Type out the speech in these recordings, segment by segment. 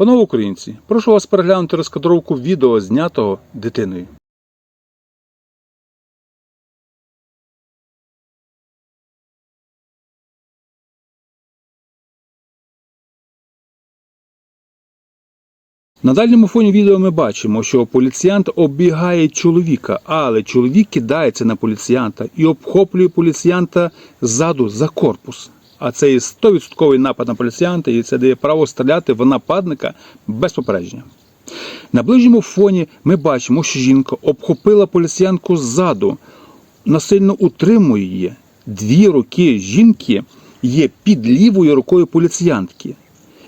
Панове українці, прошу вас переглянути розкадровку відео, знятого дитиною. На дальньому фоні відео ми бачимо, що поліціянт оббігає чоловіка, але чоловік кидається на поліціянта і обхоплює поліціянта ззаду за корпус. А це є 100% напад на поліціянта, і це дає право стріляти в нападника без попередження. На ближньому фоні ми бачимо, що жінка обхопила поліціянку ззаду, насильно утримує її. Дві руки жінки є під лівою рукою поліціянтки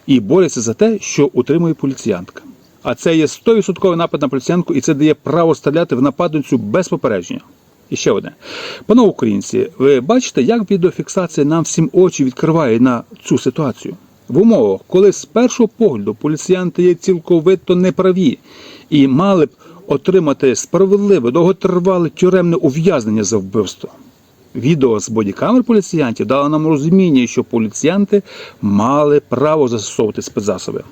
і бореться за те, що утримує поліціянтка. А це є 100% напад на поліціянку, і це дає право стріляти в нападницю без попередження. І ще одне. Панове українці, ви бачите, як відеофіксація нам всім очі відкриває на цю ситуацію? В умовах, коли з першого погляду поліціянти є цілковито неправі і мали б отримати справедливе, довготривале тюремне ув'язнення за вбивство. Відео з бодікамер поліціянтів дало нам розуміння, що поліціянти мали право застосовувати спецзасоби.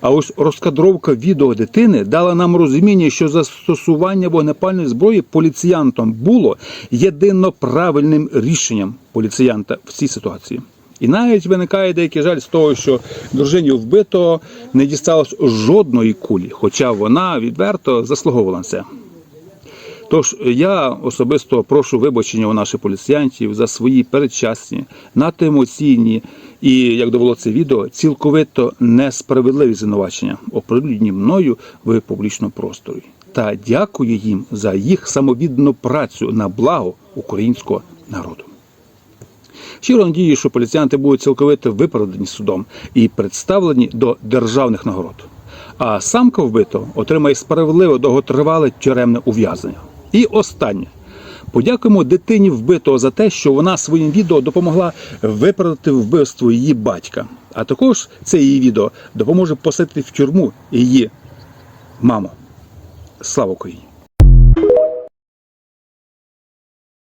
А ось розкадровка відео дитини дала нам розуміння, що застосування вогнепальної зброї поліціянтом було єдино правильним рішенням поліціянта в цій ситуації. І навіть виникає деякий жаль з того, що дружині вбито не дісталось жодної кулі, хоча вона відверто заслуговувала на це. Тож я особисто прошу вибачення у наших поліціянтів за свої передчасні, надто емоційні і, як довело це відео, цілковито несправедливі звинувачення, оприлюднені мною в публічному просторі. Та дякую їм за їх самовіддану працю на благо українського народу. Щиро надію, що поліціянти будуть цілковито виправдані судом і представлені до державних нагород. А самка вбито отримає справедливе довготривале тюремне ув'язнення. І останнє. Подякуємо дитині вбитого за те, що вона своїм відео допомогла виправдати вбивство її батька. А також це її відео допоможе посадити в тюрму її маму. Слава Україні!